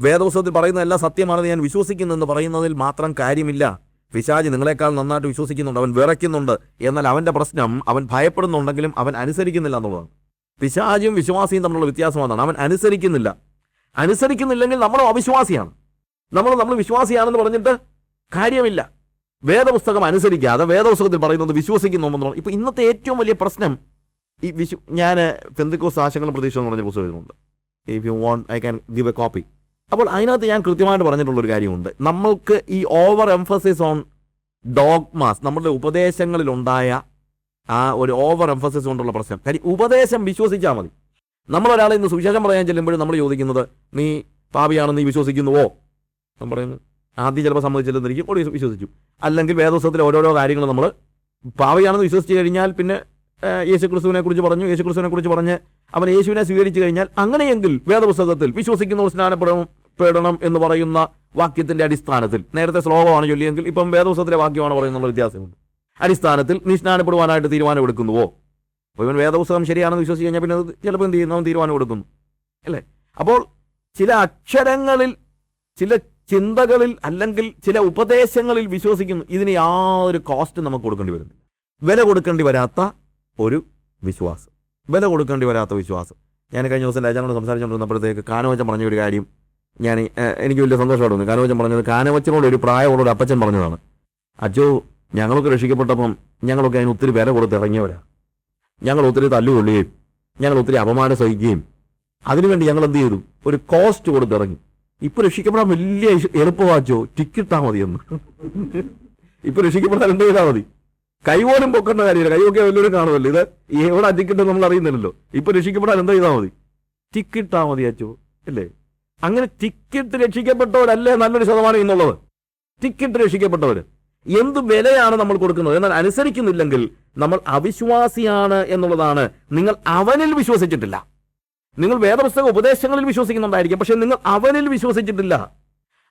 വേദപുസ്തകത്തിൽ പറയുന്ന എല്ലാം സത്യമാണെന്ന് ഞാൻ വിശ്വസിക്കുന്നെന്ന് പറയുന്നതിൽ മാത്രം കാര്യമില്ല. പിശാജ് നിങ്ങളെക്കാൾ നന്നായിട്ട് വിശ്വസിക്കുന്നുണ്ട്. അവൻ വിറയ്ക്കുന്നുണ്ട്. എന്നാൽ അവന്റെ പ്രശ്നം അവൻ ഭയപ്പെടുന്നുണ്ടെങ്കിലും അവൻ അനുസരിക്കുന്നില്ല എന്നുള്ളതാണ്. പിശാജിയും വിശ്വാസിയും തമ്മിലുള്ള വ്യത്യാസം അതാണ്. അവൻ അനുസരിക്കുന്നില്ല. അനുസരിക്കുന്നില്ലെങ്കിൽ നമ്മളും അവിശ്വാസിയാണ്. നമ്മൾ നമ്മൾ വിശ്വാസിയാണെന്ന് പറഞ്ഞിട്ട് കാര്യമില്ല. വേദപുസ്തകം അനുസരിക്കാതെ വേദപുസ്തകത്തിൽ പറയുന്നത് വിശ്വസിക്കുന്നു ഇപ്പൊ ഇന്നത്തെ ഏറ്റവും വലിയ പ്രശ്നം ഈ വിശ്വ ഞാൻ പെന്തക്കോസ് ആശയങ്ങളും പ്രതീക്ഷ എന്ന് പറഞ്ഞ പുസ്തകം എഴുതുന്നുണ്ട്. If you want I can give a copy അപ്പോൾ അതിനകത്ത് ഞാൻ കൃത്യമായിട്ട് പറഞ്ഞിട്ടുള്ളൊരു കാര്യമുണ്ട്. നമ്മൾക്ക് ഈ ഓവർ എംഫസിസ് ഓൺ ഡോഗ്മാസ് നമ്മുടെ ഉപദേശങ്ങളിലുണ്ടായ ആ ഒരു ഓവർ എംഫസിസ് കൊണ്ടുള്ള പ്രശ്നം. കാര്യം ഉപദേശം വിശ്വസിച്ചാൽ മതി. നമ്മളൊരാളെ ഇന്ന് സുവിശേഷം പറയാൻ ചെല്ലുമ്പോഴും നമ്മൾ ചോദിക്കുന്നത് നീ പാപിയാണെന്ന് നീ വിശ്വസിക്കുന്നുവോ? നമ്മൾ പറയുന്നു ആദ്യം ചിലപ്പോൾ സമ്മതിച്ചില്ലെന്നിരിക്കും ഒടുവിൽ വിശ്വസിച്ചു. അല്ലെങ്കിൽ വേദോത്സവത്തിലെ ഓരോരോ കാര്യങ്ങൾ നമ്മൾ പാവയാണെന്ന് വിശ്വസിച്ച് കഴിഞ്ഞാൽ പിന്നെ യേശു ക്രിസ്തുവിനെ കുറിച്ച് പറഞ്ഞു യേശുക്രിസ്തുവിനെ കുറിച്ച് പറഞ്ഞ് അവൻ യേശുവിനെ സ്വീകരിച്ചു കഴിഞ്ഞാൽ അങ്ങനെയെങ്കിൽ വേദപുസ്തകത്തിൽ വിശ്വസിക്കുന്നവർ സ്നാനപ്പെടണം പെടണം എന്ന് പറയുന്ന വാക്യത്തിന്റെ അടിസ്ഥാനത്തിൽ. നേരത്തെ ശ്ലോകമാണ് ചൊല്ലിയെങ്കിൽ ഇപ്പം വേദപുസ്തകത്തിലെ വാക്യമാണ് പറയുന്നുള്ള വ്യത്യാസമുണ്ട്. അടിസ്ഥാനത്തിൽ നീ തീരുമാനം തീരുമാനമെടുക്കുന്നുവോ? അപ്പോൾ ഇവൻ വേദപുസ്തകം ശരിയാണെന്ന് വിശ്വസിച്ച് കഴിഞ്ഞാൽ പിന്നെ ചിലപ്പോൾ എന്ത് ചെയ്യുന്നു? അവൻ തീരുമാനം എടുക്കുന്നു അല്ലേ? അപ്പോൾ ചില അക്ഷരങ്ങളിൽ ചില ചിന്തകളിൽ അല്ലെങ്കിൽ ചില ഉപദേശങ്ങളിൽ വിശ്വസിക്കുന്നു. ഇതിന് യാതൊരു കോസ്റ്റ് നമുക്ക് കൊടുക്കേണ്ടി വരുന്നില്ല. വില കൊടുക്കേണ്ടി വരാത്ത ഒരു വിശ്വാസം. വില കൊടുക്കേണ്ടി വരാത്ത വിശ്വാസം. ഞാൻ കഴിഞ്ഞ ദിവസം രാജാനോട് സംസാരിച്ചുകൊണ്ടിരുന്നപ്പോഴത്തേക്ക് കാനവച്ചൻ പറഞ്ഞ ഒരു കാര്യം ഞാൻ എനിക്ക് വലിയ സന്തോഷമായിട്ട് തോന്നി. കാനവച്ചൻ പറഞ്ഞത് കാനവച്ചനോട് ഒരു പ്രായമുള്ളൊരു അപ്പച്ചൻ പറഞ്ഞതാണ്. അച്ചോ ഞങ്ങളൊക്കെ രക്ഷിക്കപ്പെട്ടപ്പം ഞങ്ങളൊക്കെ അതിന് ഒത്തിരി വില കൊടുത്ത് ഇറങ്ങിയവരാ. ഞങ്ങൾ ഒത്തിരി തല്ലുകൊള്ളുകയും ഞങ്ങൾ ഒത്തിരി അപമാനം സഹിക്കുകയും അതിനുവേണ്ടി ഞങ്ങൾ എന്ത് ചെയ്തു? ഒരു കോസ്റ്റ് കൊടുത്തിറങ്ങി ഇപ്പൊ രക്ഷിക്കപ്പെടാൻ വലിയ എളുപ്പമാച്ചോ ടിക്കറ്റാ മതി എന്ന് ഇപ്പൊ രക്ഷിക്കപ്പെടാൻ എന്ത് ചെയ്താൽ മതി? കൈപോലും പൊക്കേണ്ട കാര്യമില്ല. കൈവൊക്കെ വല്ലവരും കാണുമല്ലോ. ഇത് എവിടെ അധികം നമ്മൾ അറിയുന്നില്ലല്ലോ. ഇപ്പൊ രക്ഷിക്കപ്പെടാൻ എന്ത് ചെയ്താൽ മതി? ടിക്കറ്റാ മതി അച്ചോ അല്ലേ? അങ്ങനെ ടിക്കറ്റ് രക്ഷിക്കപ്പെട്ടവരല്ലേ നല്ലൊരു ശതമാനം എന്നുള്ളത്? ടിക്കറ്റ് രക്ഷിക്കപ്പെട്ടവർ എന്ത് വിലയാണ് നമ്മൾ കൊടുക്കുന്നത്? എന്നാൽ അനുസരിക്കുന്നില്ലെങ്കിൽ നമ്മൾ അവിശ്വാസിയാണ് എന്നുള്ളതാണ്. നിങ്ങൾ അവനിൽ വിശ്വസിച്ചിട്ടില്ല. നിങ്ങൾ വേദപുസ്തക ഉപദേശങ്ങളിൽ വിശ്വസിക്കുന്നുണ്ടായിരിക്കും. പക്ഷെ നിങ്ങൾ അവനിൽ വിശ്വസിച്ചിട്ടില്ല.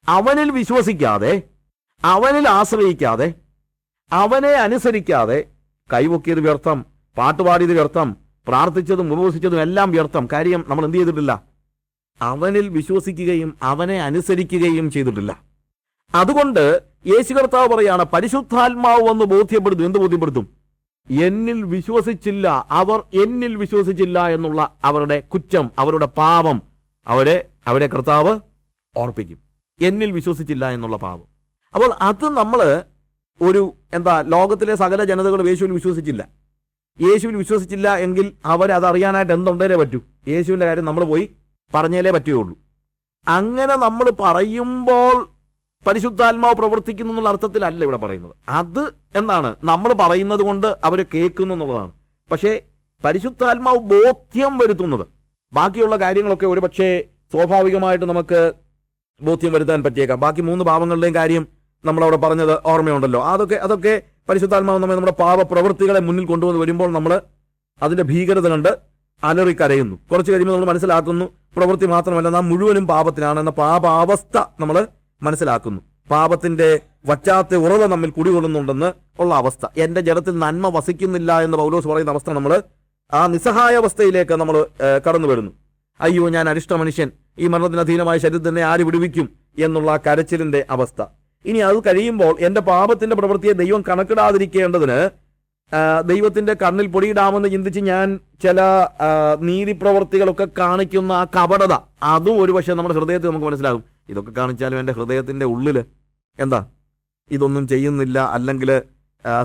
അവനിൽ വിശ്വസിക്കാതെ അവനിൽ ആശ്രയിക്കാതെ അവനെ അനുസരിക്കാതെ കൈവൊക്കിയത് വ്യർത്ഥം പാട്ടുപാടിയത് വ്യർത്ഥം പ്രാർത്ഥിച്ചതും ഉപവസിച്ചതും എല്ലാം വ്യർത്ഥം. കാര്യം നമ്മൾ എന്ത് ചെയ്തിട്ടില്ല? അവനിൽ വിശ്വസിക്കുകയും അവനെ അനുസരിക്കുകയും ചെയ്തിട്ടില്ല. അതുകൊണ്ട് യേശു കർത്താവ് പറയാണ് പരിശുദ്ധാത്മാവ് വന്ന് ബോധ്യപ്പെടുത്തും. എന്ത് ബോധ്യപ്പെടുത്തും? എന്നിൽ വിശ്വസിച്ചില്ല. അവർ എന്നിൽ വിശ്വസിച്ചില്ല എന്നുള്ള അവരുടെ കുറ്റം അവരുടെ പാപം അവരെ അവരെ കർത്താവ് ഓർപ്പിക്കും. എന്നിൽ വിശ്വസിച്ചില്ല എന്നുള്ള പാപം. അപ്പോൾ അത് നമ്മൾ ഒരു എന്താ ലോകത്തിലെ സകല ജനതകളും യേശുവിൽ വിശ്വസിച്ചില്ല. യേശുവിൽ വിശ്വസിച്ചില്ല എങ്കിൽ അവരത് അറിയാനായിട്ട് എന്തുണ്ടേലേ പറ്റൂ. യേശുവിന്റെ കാര്യം നമ്മൾ പോയി പറഞ്ഞേലേ പറ്റുകയുള്ളൂ. അങ്ങനെ നമ്മൾ പറയുമ്പോൾ പരിശുദ്ധാത്മാവ് പ്രവർത്തിക്കുന്നു എന്നുള്ള അർത്ഥത്തിലല്ല ഇവിടെ പറയുന്നത്. അത് എന്താണ് നമ്മൾ പറയുന്നത് കൊണ്ട് അവർ കേൾക്കുന്നു എന്നുള്ളതാണ്. പക്ഷേ പരിശുദ്ധാത്മാവ് ബോധ്യം വരുത്തുന്നത്. ബാക്കിയുള്ള കാര്യങ്ങളൊക്കെ ഒരുപക്ഷേ സ്വാഭാവികമായിട്ട് നമുക്ക് ബോധ്യം വരുത്താൻ പറ്റിയേക്കാം. ബാക്കി മൂന്ന് പാപങ്ങളുടെയും കാര്യം നമ്മളവിടെ പറഞ്ഞത് ഓർമ്മയുണ്ടല്ലോ. അതൊക്കെ അതൊക്കെ പരിശുദ്ധാത്മാവ് നമ്മെ നമ്മുടെ പാപ പ്രവൃത്തികളെ മുന്നിൽ കൊണ്ടുവന്ന് വരുമ്പോൾ നമ്മൾ അതിന്റെ ഭീകരത കണ്ട് അലറി കരയുന്നു കുറച്ച് കഴിയുമ്പോൾ നമ്മൾ മനസ്സിലാക്കുന്നു പ്രവൃത്തി മാത്രമല്ല നാം മുഴുവനും പാപത്തിനാണ് എന്ന പാപാവസ്ഥ നമ്മൾ മനസ്സിലാക്കുന്നു. പാപത്തിന്റെ വറ്റാത്ത ഉറവ നമ്മിൽ കുടികൊള്ളുന്നുണ്ടെന്ന് ഉള്ള അവസ്ഥ. എന്റെ ജഡത്തിൽ നന്മ വസിക്കുന്നില്ല എന്ന് പൗലോസ് പറയുന്ന അവസ്ഥ നമ്മൾ ആ നിസ്സഹായ അവസ്ഥയിലേക്ക് നമ്മൾ കടന്നു വരുന്നു. അയ്യോ ഞാൻ അരിഷ്ട മനുഷ്യൻ. ഈ മരണത്തിന് അധീനമായ ശരീരത്തിനെ ആര് വിടുവിക്കും എന്നുള്ള കരച്ചിലിന്റെ അവസ്ഥ. ഇനി അത് കഴിയുമ്പോൾ എന്റെ പാപത്തിന്റെ പ്രവൃത്തിയെ ദൈവം കണക്കിടാതിരിക്കേണ്ടതിന് ദൈവത്തിന്റെ കണ്ണിൽ പൊടിയിടാമെന്ന് ചിന്തിച്ച് ഞാൻ ചില നീതി പ്രവർത്തികളൊക്കെ കാണിക്കുന്ന ആ കപടത അതും ഒരു പക്ഷേ നമ്മുടെ ഹൃദയത്തിൽ നമുക്ക് മനസ്സിലാകും. ഇതൊക്കെ കാണിച്ചാലും എന്റെ ഹൃദയത്തിന്റെ ഉള്ളിൽ എന്താ? ഇതൊന്നും ചെയ്യുന്നില്ല അല്ലെങ്കിൽ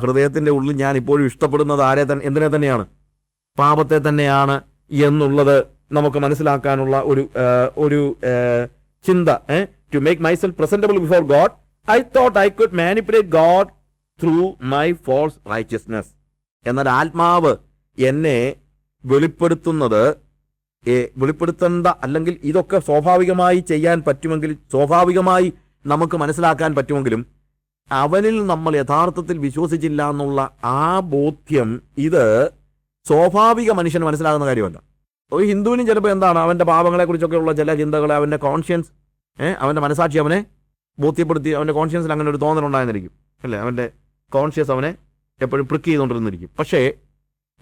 ഹൃദയത്തിന്റെ ഉള്ളിൽ ഞാൻ ഇപ്പോഴും ഇഷ്ടപ്പെടുന്നത് ആരെ തന്നെ എന്തിനെ തന്നെയാണ്? പാപത്തെ തന്നെയാണ് എന്നുള്ളത് നമുക്ക് മനസ്സിലാക്കാനുള്ള ഒരു ഒരു ചിന്ത to make myself presentable before God I thought I could manipulate God through my false righteousness എന്നാൽ ആത്മാവ് എന്നെ വെളിപ്പെടുത്തുന്നത് വെളിപ്പെടുത്തേണ്ട അല്ലെങ്കിൽ ഇതൊക്കെ സ്വാഭാവികമായി ചെയ്യാൻ പറ്റുമെങ്കിൽ സ്വാഭാവികമായി നമുക്ക് മനസ്സിലാക്കാൻ പറ്റുമെങ്കിലും അവനിൽ നമ്മൾ യഥാർത്ഥത്തിൽ വിശ്വസിച്ചില്ല എന്നുള്ള ആ ബോധ്യം ഇത് സ്വാഭാവിക മനുഷ്യന് മനസ്സിലാകുന്ന കാര്യമല്ല. ഒരു ഹിന്ദുവിനും ചിലപ്പോൾ എന്താണ് അവന്റെ പാപങ്ങളെക്കുറിച്ചൊക്കെയുള്ള ചില ചിന്തകൾ അവന്റെ കോൺഷ്യൻസ് അവന്റെ മനസാക്ഷി അവനെ ബോധ്യപ്പെടുത്തി അവന്റെ കോൺഷ്യൻസിൽ അങ്ങനെ ഒരു തോന്നലുണ്ടായിരുന്നിരിക്കും അല്ലേ? അവന്റെ കോൺഷ്യസ് അവനെ എപ്പോഴും പ്രിക്ക് ചെയ്തുകൊണ്ടിരുന്നിരിക്കും. പക്ഷേ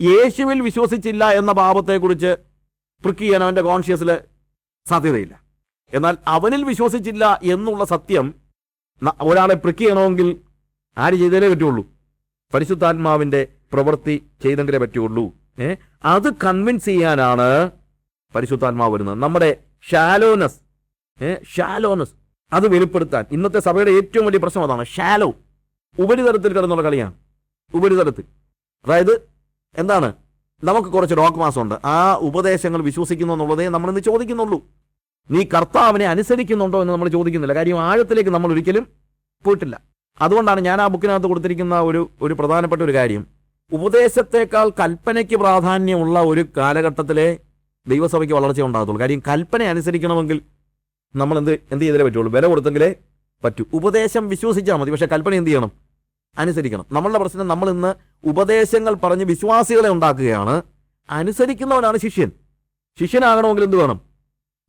യേശുവിൽ വിശ്വസിച്ചില്ല എന്ന പാപത്തെക്കുറിച്ച് പ്രിക്ക് ചെയ്യാൻ അവന്റെ കോൺഷ്യസിൽ സാധ്യതയില്ല. എന്നാൽ അവനിൽ വിശ്വസിച്ചില്ല എന്നുള്ള സത്യം ഒരാളെ പ്രിക്ക് ചെയ്യണമെങ്കിൽ ആര് ചെയ്തേ പറ്റുള്ളൂ? പരിശുദ്ധാത്മാവിന്റെ പ്രവൃത്തി ചെയ്തെങ്കിലേ പറ്റുള്ളൂ. ഏ? അത് കൺവിൻസ് ചെയ്യാനാണ് പരിശുദ്ധാത്മാവ് വരുന്നത്. നമ്മുടെ ഷാലോനസ് ഏ? ഷാലോനസ് അത് വെളിപ്പെടുത്താൻ. ഇന്നത്തെ സഭയുടെ ഏറ്റവും വലിയ പ്രശ്നം അതാണ് ഷാലോ ഉപരിതലത്തിൽ കിടന്നുള്ള കളിയാണ്. ഉപരിതലത്തിൽ. അതായത് എന്താണ്? നമുക്ക് കുറച്ച് മാസം ഉണ്ട്. ആ ഉപദേശങ്ങൾ വിശ്വസിക്കുന്നു എന്നുള്ളതേ നമ്മൾ ഇന്ന് ചോദിക്കുന്നുള്ളൂ. നീ കർത്താവിനെ അനുസരിക്കുന്നുണ്ടോ എന്ന് നമ്മൾ ചോദിക്കുന്നില്ല. കാര്യം ആഴത്തിലേക്ക് നമ്മൾ ഒരിക്കലും പോയിട്ടില്ല. അതുകൊണ്ടാണ് ഞാൻ ആ ബുക്കിനകത്ത് കൊടുത്തിരിക്കുന്ന ഒരു ഒരു പ്രധാനപ്പെട്ട ഒരു കാര്യം. ഉപദേശത്തെക്കാൾ കൽപ്പനയ്ക്ക് പ്രാധാന്യമുള്ള ഒരു കാലഘട്ടത്തിലെ ദൈവസഭയ്ക്ക് വളർച്ച ഉണ്ടാകത്തുള്ളൂ. കാര്യം കൽപ്പന അനുസരിക്കണമെങ്കിൽ നമ്മൾ എന്ത് എന്ത് ചെയ്തേ പറ്റുള്ളൂ? വില കൊടുത്തെങ്കിലേ പറ്റൂ. ഉപദേശം വിശ്വസിച്ചാൽ മതി. പക്ഷേ കൽപ്പന എന്ത് ചെയ്യണം? അനുസരിക്കണം. നമ്മളുടെ പ്രശ്നം നമ്മൾ ഇന്ന് ഉപദേശങ്ങൾ പറഞ്ഞ് വിശ്വാസികളെ ഉണ്ടാക്കുകയാണ്. അനുസരിക്കുന്നവനാണ് ശിഷ്യൻ. ശിഷ്യനാകണമെങ്കിൽ എന്ത് വേണം?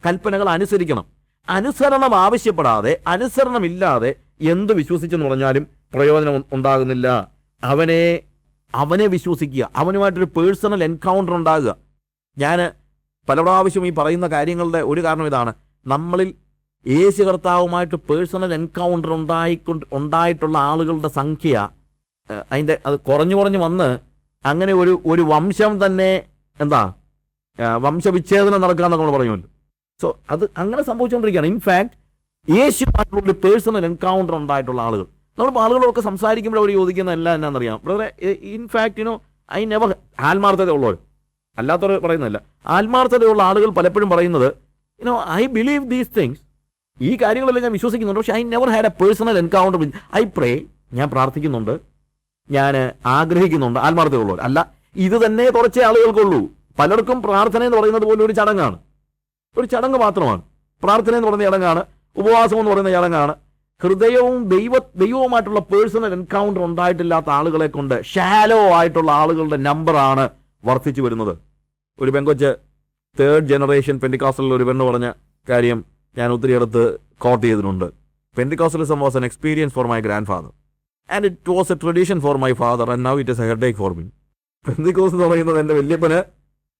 കൽപ്പനകൾ അനുസരിക്കണം. അനുസരണം ആവശ്യപ്പെടാതെ അനുസരണമില്ലാതെ എന്ത് വിശ്വസിച്ചെന്ന് പറഞ്ഞാലും പ്രയോജനം ഉണ്ടാകുന്നില്ല. അവനെ അവനെ വിശ്വസിക്കുക. അവനുമായിട്ടൊരു പേഴ്സണൽ എൻകൗണ്ടർ ഉണ്ടാകുക. ഞാൻ പല പ്രാവശ്യം ഈ പറയുന്ന കാര്യങ്ങളുടെ ഒരു കാരണം ഇതാണ്. നമ്മളിൽ യേശു കർത്താവുമായിട്ട് പേഴ്സണൽ എൻകൗണ്ടർ ഉണ്ടായിക്കൊണ്ട് ഉണ്ടായിട്ടുള്ള ആളുകളുടെ സംഖ്യ അതിന്റെ അത് കുറഞ്ഞു കുറഞ്ഞു വന്ന് അങ്ങനെ ഒരു ഒരു വംശം തന്നെ എന്താ വംശവിച്ഛേദനം നടക്കാന്നൊക്കെ നമ്മൾ പറയുമല്ലോ സോ അത് അങ്ങനെ സംഭവിച്ചുകൊണ്ടിരിക്കുകയാണ്. ഇൻഫാക്ട് യേശുമായിട്ടുള്ള ഒരു പേഴ്സണൽ എൻകൗണ്ടർ ഉണ്ടായിട്ടുള്ള ആളുകൾ. നമ്മൾ ആളുകളൊക്കെ സംസാരിക്കുമ്പോൾ അവർ ചോദിക്കുന്ന എല്ലാം എന്നാണെന്നറിയാം ബ്രദറെ ഇൻഫാക്ട് യുനോ ഐ നെവർ ആത്മാർത്ഥത ഉള്ളവർ. അല്ലാത്തവർ പറയുന്നില്ല ആത്മാർത്ഥതയുള്ള ആളുകൾ പലപ്പോഴും പറയുന്നത് you know I believe these things ഈ കാര്യങ്ങളെല്ലാം ഞാൻ വിശ്വസിക്കുന്നുണ്ട്. പക്ഷേ I never had a personal encounter with I pray ഞാൻ പ്രാർത്ഥിക്കുന്നുണ്ട്. ഞാൻ ആഗ്രഹിക്കുന്നുണ്ട്. ആത്മാർത്ഥതയുള്ളവർ അല്ല ഇത് തന്നെ കുറച്ചേ ആളുകൾക്കുള്ളൂ. പലർക്കും പ്രാർത്ഥന എന്ന് പറയുന്നത് പോലെ ഒരു ചടങ്ങാണ്. ഒരു ചടങ്ങ് മാത്രമാണ്. പ്രാർത്ഥന എന്ന് പറയുന്ന ചടങ്ങാണ്. ഉപവാസം എന്ന് പറയുന്ന ചടങ്ങാണ്. ഹൃദയവും ദൈവ ദൈവവുമായിട്ടുള്ള പേഴ്സണൽ എൻകൗണ്ടർ ഉണ്ടായിട്ടില്ലാത്ത ആളുകളെ കൊണ്ട് ഷാലോ ആയിട്ടുള്ള ആളുകളുടെ നമ്പറാണ് വർദ്ധിച്ചു വരുന്നത്. ഒരു പെങ്കൊച്ച് തേർഡ് ജനറേഷൻ പെൻഡിക്കാസ്റ്റലിൽ ഒരു പെണ്ണ് പറഞ്ഞ കാര്യം ഞാൻ ഒത്തിരി അടുത്ത് കോട്ട് ചെയ്തിട്ടുണ്ട്. Pentecostalism was an experience for my grandfather and it was a tradition for my father and now it is a headache for me Pentecost എന്ന് പറയുന്നത് എന്റെ വല്യപ്പന്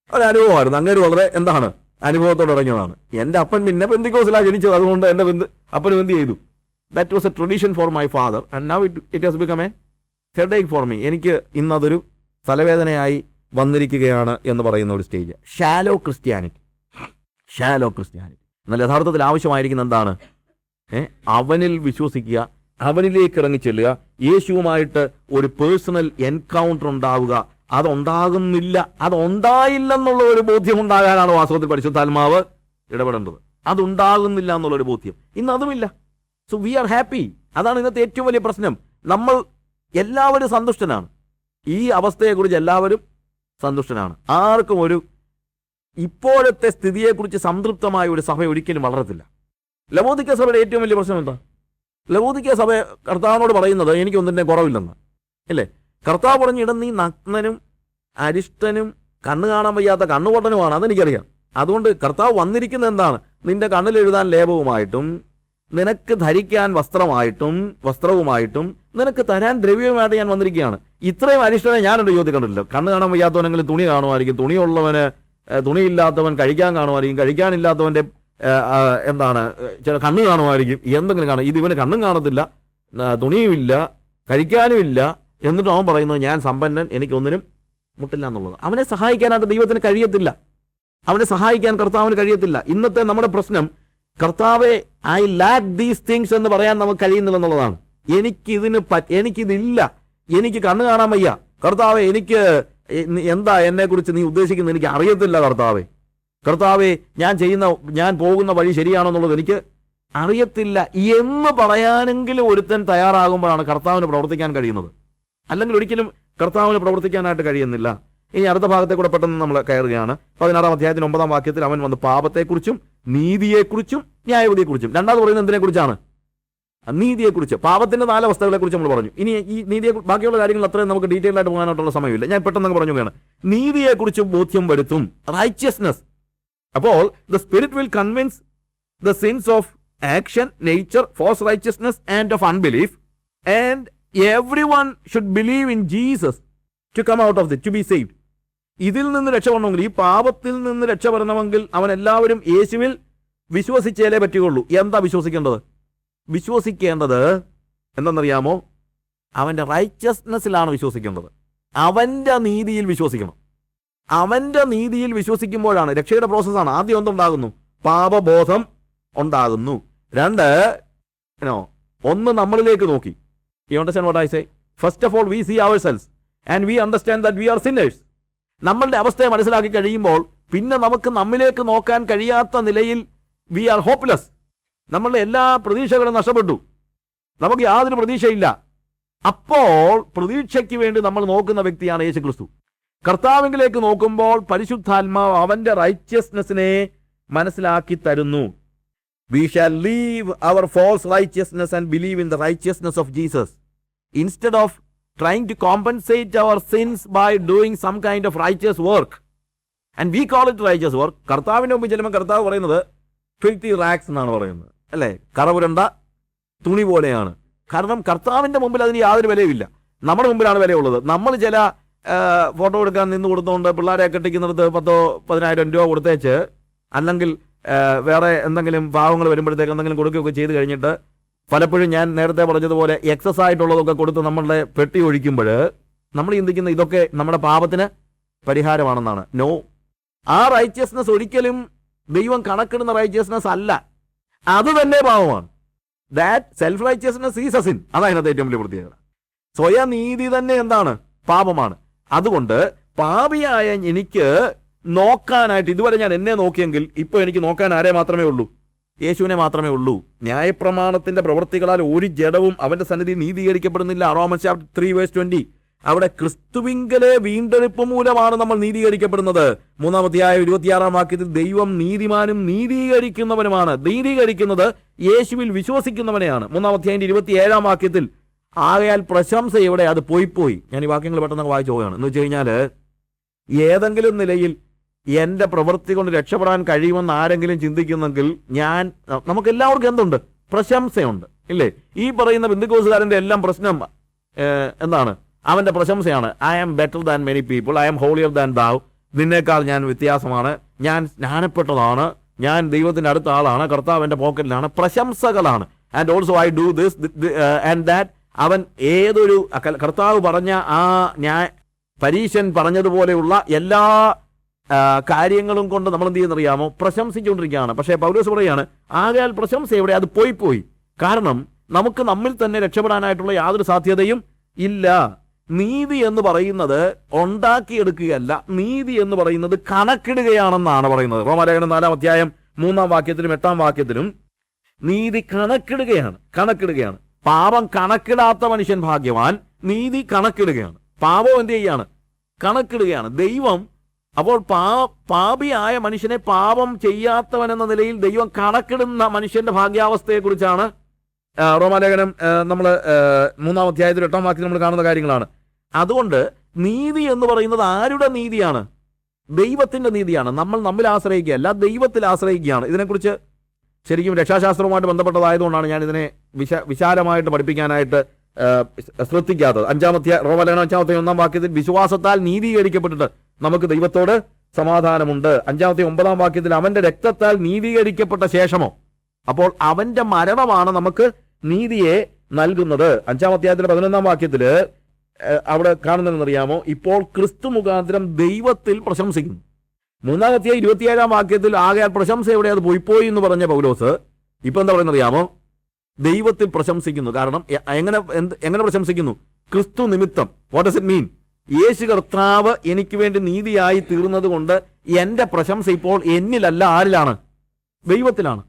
ഒരു അനുഭവമായിരുന്നു. അങ്ങനെ വളരെ എന്താണ് അനുഭവത്തോടെ ഇറങ്ങിയതാണ്. എന്റെ അപ്പൻ പിന്നെ പെന്തിക്കോസിലാണ് ജനിച്ചത്. അതുകൊണ്ട് എന്റെ ബന്ധു അപ്പനും എന്ത് ചെയ്തു. That was a tradition for my father and now it it has become a headache for me എനിക്ക് ഇന്നതൊരു തലവേദനയായി വന്നിരിക്കുകയാണ് എന്ന് പറയുന്ന ഒരു stage shallow Christianity shallow Christianity എന്നാൽ യഥാർത്ഥത്തിൽ ആവശ്യമായിരിക്കുന്ന എന്താണ്? അവനിൽ വിശ്വസിക്കുക അവനിലേക്ക് ഇറങ്ങി ചെല്ലുക യേശുവുമായിട്ട് ഒരു പേഴ്സണൽ എൻകൗണ്ടർ ഉണ്ടാവുക അതുണ്ടാകുന്നില്ല അതുണ്ടായില്ലെന്നുള്ള ഒരു ബോധ്യം ഉണ്ടാകാനാണ് വാസ്തവത്തിൽ പരിശുദ്ധാത്മാവ് ഇടപെടേണ്ടത്. അതുണ്ടാകുന്നില്ല എന്നുള്ള ഒരു ബോധ്യം. ഇന്ന് അതുമില്ല. സോ വി ആർ ഹാപ്പി അതാണ് ഇന്നത്തെ ഏറ്റവും വലിയ പ്രശ്നം. നമ്മൾ എല്ലാവരും സന്തുഷ്ടനാണ്. ഈ അവസ്ഥയെക്കുറിച്ച് എല്ലാവരും സന്തുഷ്ടനാണ്. ആർക്കും ഒരു ഇപ്പോഴത്തെ സ്ഥിതിയെക്കുറിച്ച് സംതൃപ്തമായ ഒരു സഭ ഒരിക്കലും വളരത്തില്ല. ലവോദിക്ക സഭയുടെ ഏറ്റവും വലിയ പ്രശ്നം എന്താ? ലവോദിക്ക സഭ കർത്താവിനോട് പറയുന്നത് എനിക്കൊന്നിന്റെ കുറവില്ലെന്ന്. അല്ലേ? കർത്താവ് പറഞ്ഞ ഇടം നീ നഗ്നനും അരിഷ്ടനും കണ്ണ് കാണാൻ വയ്യാത്ത കണ്ണുപൊട്ടനുമാണ്. അതെനിക്കറിയാം. അതുകൊണ്ട് കർത്താവ് വന്നിരിക്കുന്നത് എന്താണ്? നിന്റെ കണ്ണിൽ എഴുതാൻ ലേപവുമായിട്ടും നിനക്ക് ധരിക്കാൻ വസ്ത്രമായിട്ടും വസ്ത്രവുമായിട്ടും നിനക്ക് തരാൻ ദ്രവ്യവുമായിട്ട് ഞാൻ വന്നിരിക്കുകയാണ്. ഇത്രയും അരിഷ്ടനെ ഞാനെന്റെ ജീവിതത്തിൽ കണ്ടിട്ടില്ല. കണ്ണ് കാണാൻ വയ്യാത്തവനെങ്കിലും തുണി കാണുമായിരിക്കും. തുണിയുള്ളവന് തുണിയില്ലാത്തവൻ കഴിക്കാൻ കാണുമായിരിക്കും. കഴിക്കാനില്ലാത്തവന്റെ എന്താണ് ചില കണ്ണ് കാണുമായിരിക്കും. എന്തെങ്കിലും കാണും. ഇത് ഇവന് കണ്ണും കാണത്തില്ല. തുണിയുമില്ല. കഴിക്കാനുമില്ല. എന്നിട്ട് അവൻ പറയുന്നത് ഞാൻ സമ്പന്നൻ എനിക്കൊന്നിനും മുട്ടില്ല എന്നുള്ളത്. അവനെ സഹായിക്കാനായിട്ട് ദൈവത്തിന് കഴിയത്തില്ല. അവനെ സഹായിക്കാൻ കർത്താവിന് കഴിയത്തില്ല. ഇന്നത്തെ നമ്മുടെ പ്രശ്നം കർത്താവെ ഐ ലാക്ക് ദീസ് തിങ്സ് എന്ന് പറയാൻ നമുക്ക് കഴിയുന്നില്ല എന്നുള്ളതാണ്. എനിക്കിതിന് പറ്റ എനിക്കിതില്ല. എനിക്ക് കണ്ണ് കാണാൻ വയ്യ. കർത്താവെ എനിക്ക് എന്താ എന്നെക്കുറിച്ച് നീ ഉദ്ദേശിക്കുന്നത്? എനിക്ക് അറിയത്തില്ല കർത്താവേ. കർത്താവെ ഞാൻ ചെയ്യുന്ന ഞാൻ പോകുന്ന വഴി ശരിയാണെന്നുള്ളത് എനിക്ക് അറിയത്തില്ല. എന്ന് പറയാനെങ്കിലും ഒരുത്തൻ തയ്യാറാകുമ്പോഴാണ് കർത്താവിന് പ്രവർത്തിക്കാൻ കഴിയുന്നത്. അല്ലെങ്കിൽ ഒരിക്കലും കർത്താവിന് പ്രവർത്തിക്കാനായിട്ട് കഴിയുന്നില്ല. ഇനി അടുത്ത ഭാഗത്തെ കൂടെ പെട്ടെന്ന് നമ്മൾ കയറുകയാണ്. പതിനാറാം അധ്യായത്തിന് ഒമ്പതാം വാക്യത്തിൽ അവൻ വന്ന് പാപത്തെക്കുറിച്ചും നീതിയെക്കുറിച്ചും ന്യായവിധിയെക്കുറിച്ചും. രണ്ടാമത് പറയുന്നത് എന്തിനെക്കുറിച്ചാണ്? നീതിയെക്കുറിച്ച് പാപത്തിന്റെ നാല് അവസ്ഥകളെക്കുറിച്ച് നമ്മൾ പറഞ്ഞു. ഇനി ഈ നീതിയെ ബാക്കിയുള്ള കാര്യങ്ങൾ അത്രയും നമുക്ക് ഡീറ്റെയിൽ ആയിട്ട് പോകാനായിട്ടുള്ള സമയമില്ല. ഞാൻ പെട്ടെന്ന് പറഞ്ഞു പോവുകയാണ് നീതിയെക്കുറിച്ച് ബോധ്യം വരുത്തും. റൈച്ചിയസ്നെസ് അപ്പോൾ the spirit will convince the sins of action nature force righteousness and of unbelief and everyone should believe in Jesus to come out of the to be save ഇതിൽ നിന്ന് രക്ഷപ്പെടണമെങ്കിൽ ഈ പാപത്തിൽ നിന്ന് രക്ഷപ്പെടണമെങ്കിൽ അവൻ എല്ലാവരും യേശുവിൽ വിശ്വസിച്ചേലേ പറ്റുകയുള്ളൂ. എന്താ വിശ്വസിക്കേണ്ടത്? വിശ്വസിക്കേണ്ടത് എന്തെന്നറിയാമോ അവന്റെ റൈച്ചസ്നെസ്സിലാണ് വിശ്വസിക്കേണ്ടത്. അവന്റെ നീതിയിൽ വിശ്വസിക്കണം. അവന്റെ നീതിയിൽ വിശ്വസിക്കുമ്പോഴാണ് രക്ഷയുടെ പ്രോസസ്സാണ് ആദ്യം എന്തുണ്ടാകുന്നു? പാപബോധം ഉണ്ടാകുന്നു. രണ്ട് ഒന്ന് നമ്മളിലേക്ക് നോക്കി. What I say first of all we see ourselves and we understand that we are sinners നമ്മളുടെ അവസ്ഥയെ മനസ്സിലാക്കി കഴിയുമ്പോൾ പിന്നെ നമുക്ക് നമ്മിലേക്ക് നോക്കാൻ കഴിയാത്ത നിലയിൽ വി ആർ ഹോപ്പ്ലെസ് നമ്മളുടെ എല്ലാ പ്രതീക്ഷകളും നഷ്ടപ്പെട്ടു. നമുക്ക് യാതൊരു പ്രതീക്ഷയില്ല. അപ്പോൾ പ്രതീക്ഷയ്ക്ക് വേണ്ടി നമ്മൾ നോക്കുന്ന വ്യക്തിയാണ് യേശു ക്രിസ്തു കർത്താവിംഗിലേക്ക് നോക്കുമ്പോൾ പരിശുദ്ധാത്മാവ് അവന്റെ റൈറ്റ്യസ്നെസ്സിനെ മനസ്സിലാക്കി തരുന്നു. We shall leave our false righteousness and believe in the righteousness of Jesus instead of trying to compensate our sins by doing some kind of righteous work and we call it righteous work കർത്താവിന്റെ മുമ്പ് ചെല്ലുമ്പോൾ കർത്താവ് പറയുന്നത് filthy റാക്സ് എന്നാണ് പറയുന്നത്. അല്ലേ? കറപുരണ്ട തുണി പോലെയാണ്. കാരണം കർത്താവിന്റെ മുമ്പിൽ അതിന് യാതൊരു വിലയുമില്ല. നമ്മുടെ മുമ്പിലാണ് വിലയുള്ളത്. നമ്മൾ ചില ഫോട്ടോ എടുക്കാൻ നിന്ന് കൊടുത്തുകൊണ്ട് പിള്ളേരെ കെട്ടിക്കുന്നിടത്ത് പത്തോ പതിനായിരം രൂപ കൊടുത്തേച്ച് അല്ലെങ്കിൽ വേറെ എന്തെങ്കിലും ഭാവങ്ങൾ വരുമ്പോഴത്തേക്ക് എന്തെങ്കിലും കൊടുക്കുകയൊക്കെ ചെയ്ത് കഴിഞ്ഞിട്ട് പലപ്പോഴും ഞാൻ നേരത്തെ പറഞ്ഞതുപോലെ എക്സസ് ആയിട്ടുള്ളതൊക്കെ കൊടുത്ത് നമ്മളുടെ പെട്ടി ഒഴിക്കുമ്പോൾ നമ്മൾ ചിന്തിക്കുന്ന ഇതൊക്കെ നമ്മുടെ പാപത്തിന് പരിഹാരമാണെന്നാണ്. നോ ആ റൈറ്റ്യസ്നെസ് ഒരിക്കലും ദൈവം കണക്കിടുന്ന റൈറ്റ്യസ്നെസ് അല്ല. അത് തന്നെ പാവമാണ്. That self righteousness is a sin അതാണ് അതിനകത്ത് ഏറ്റവും വലിയ പ്രത്യേകത. സ്വയനീതി തന്നെ എന്താണ്? പാപമാണ്. അതുകൊണ്ട് പാപിയായ എനിക്ക് നോക്കാനായിട്ട് ഇതുവരെ ഞാൻ എന്നെ നോക്കിയെങ്കിൽ ഇപ്പൊ എനിക്ക് നോക്കാൻ ആരെ മാത്രമേ ഉള്ളൂ? യേശുവിനെ മാത്രമേ ഉള്ളൂ. ന്യായപ്രമാണത്തിന്റെ പ്രവൃത്തികളാൽ ഒരു ജഡവും അവന്റെ സന്നിധി നീതീകരിക്കപ്പെടുന്നില്ല. Roman chapter three verse twenty അവിടെ ക്രിസ്തുവിങ്കലെ വീണ്ടെടുപ്പ് മൂലമാണ് നമ്മൾ നീതീകരിക്കപ്പെടുന്നത്. മൂന്നാമത്തെയായ ഇരുപത്തിയാറാം വാക്യത്തിൽ ദൈവം നീതിമാനും നീതീകരിക്കുന്നവനുമാണ്. നീതീകരിക്കുന്നത് യേശുവിൽ വിശ്വസിക്കുന്നവനെയാണ്. മൂന്നാമത്തെയായ ഇരുപത്തിയേഴാം വാക്യത്തിൽ ആകയാൽ പ്രശംസ ഇവിടെ അത് പോയി പോയി ഞാൻ ഈ വാക്യങ്ങൾ പെട്ടെന്ന് വായിച്ചു പോവുകയാണ്. എന്ന് വെച്ച് കഴിഞ്ഞാൽ ഏതെങ്കിലും നിലയിൽ എന്റെ പ്രവൃത്തി കൊണ്ട് രക്ഷപ്പെടാൻ കഴിയുമെന്ന് ആരെങ്കിലും ചിന്തിക്കുന്നെങ്കിൽ ഞാൻ നമുക്ക് എല്ലാവർക്കും എന്തുണ്ട്? പ്രശംസയുണ്ട്. ഇല്ലേ? ഈ പറയുന്ന ബിന്ദുക്കോസുകാരന്റെ എല്ലാം പ്രശ്നം എന്താണ്? അവന്റെ പ്രശംസയാണ് I am better than many people I am holier than thou നിന്നേക്കാൾ ഞാൻ വ്യത്യാസമാണ്. ഞാൻ സ്നാനപ്പെട്ടതാണ് ഞാൻ ദൈവത്തിന്റെ അടുത്ത ആളാണ്. കർത്താവ് എന്റെ പോക്കറ്റിലാണ്. പ്രശംസകളാണ്. And also I do this and that അവൻ ഏതൊരു കർത്താവ് പറഞ്ഞ ആ ഞാൻ പരീശൻ പറഞ്ഞതുപോലെയുള്ള എല്ലാ കാര്യങ്ങളും കൊണ്ട് നമ്മൾ എന്ത് ചെയ്യുന്നറിയാമോ? പ്രശംസിച്ചുകൊണ്ടിരിക്കുകയാണ്. പക്ഷേ പൗലോസ് പറയാണ് ആകയാൽ പ്രശംസ എവിടെ? അത് പോയി പോയി. കാരണം നമുക്ക് നമ്മിൽ തന്നെ രക്ഷപ്പെടാനായിട്ടുള്ള യാതൊരു സാധ്യതയും ഇല്ല. നീതി എന്ന് പറയുന്നത് ഉണ്ടാക്കിയെടുക്കുകയല്ല. നീതി എന്ന് പറയുന്നത് കണക്കിടുകയാണെന്നാണ് പറയുന്നത്. റോമാലേഖനം നാലാം അധ്യായം മൂന്നാം വാക്യത്തിലും എട്ടാം വാക്യത്തിലും നീതി കണക്കിടുകയാണ്. കണക്കിടുകയാണ്. പാപം കണക്കിടാത്ത മനുഷ്യൻ ഭാഗ്യവാൻ നീതി കണക്കിടുകയാണ്. പാപം എന്ത് ചെയ്യാണ്? കണക്കിടുകയാണ്. ദൈവം അപ്പോൾ പാ പാപിയായ മനുഷ്യനെ പാപം ചെയ്യാത്തവൻ എന്ന നിലയിൽ ദൈവം കണക്കിടുന്ന മനുഷ്യന്റെ ഭാഗ്യാവസ്ഥയെക്കുറിച്ചാണ് റോമാലേഖനം നമ്മൾ മൂന്നാം അധ്യായത്തിൽ എട്ടാം വാക്യത്തിൽ നമ്മൾ കാണുന്ന കാര്യങ്ങളാണ്. അതുകൊണ്ട് നീതി എന്ന് പറയുന്നത് ആരുടെ നീതിയാണ്? ദൈവത്തിന്റെ നീതിയാണ്. നമ്മൾ നമ്മിൽ ആശ്രയിക്കുകയല്ല ദൈവത്തിൽ ആശ്രയിക്കുകയാണ്. ഇതിനെക്കുറിച്ച് ശരിക്കും രക്ഷാശാസ്ത്രവുമായിട്ട് ബന്ധപ്പെട്ടതായതുകൊണ്ടാണ് ഞാൻ ഇതിനെ വിശ വിശാലമായിട്ട് പഠിപ്പിക്കാനായിട്ട് ശ്രദ്ധിക്കാത്തത്. അഞ്ചാമത്തെ റോമലേഖനം അഞ്ചാമത്തെ ഒന്നാം വാക്യത്തിൽ വിശ്വാസത്താൽ നീതീകരിക്കപ്പെട്ടിട്ട് നമുക്ക് ദൈവത്തോട് സമാധാനമുണ്ട്. അഞ്ചാമത്തെ ഒമ്പതാം വാക്യത്തിൽ അവന്റെ രക്തത്താൽ നീതീകരിക്കപ്പെട്ട ശേഷമോ? അപ്പോൾ അവന്റെ മരണമാണ് നമുക്ക് നീതിയെ നൽകുന്നത്. അഞ്ചാമത്തെ പതിനൊന്നാം വാക്യത്തിൽ അവിടെ കാണുന്നതെന്നറിയാമോ? ഇപ്പോൾ ക്രിസ്തു മുഖാന്തരം ദൈവത്തിൽ പ്രശംസിക്കുന്നു. മൂന്നാമത്തെ ഇരുപത്തിയേഴാം വാക്യത്തിൽ ആകെ പ്രശംസ എവിടെ? അത് പോയി പോയി എന്ന് പറഞ്ഞ പൗലോസ്. ഇപ്പൊ എന്താ പറയുന്നത് അറിയാമോ? ദൈവത്തിൽ പ്രശംസിക്കുന്നു. കാരണം എങ്ങനെ എങ്ങനെ പ്രശംസിക്കുന്നു? ക്രിസ്തു നിമിത്തം. വാട്ട് ഇറ്റ് മീൻ യേശു കർത്താവ് എനിക്ക് വേണ്ടി നീതിയായി തീർന്നത് കൊണ്ട് എന്റെ പ്രശംസ ഇപ്പോൾ എന്നിലല്ല ആരിലാണ്? ദൈവത്തിലാണ്.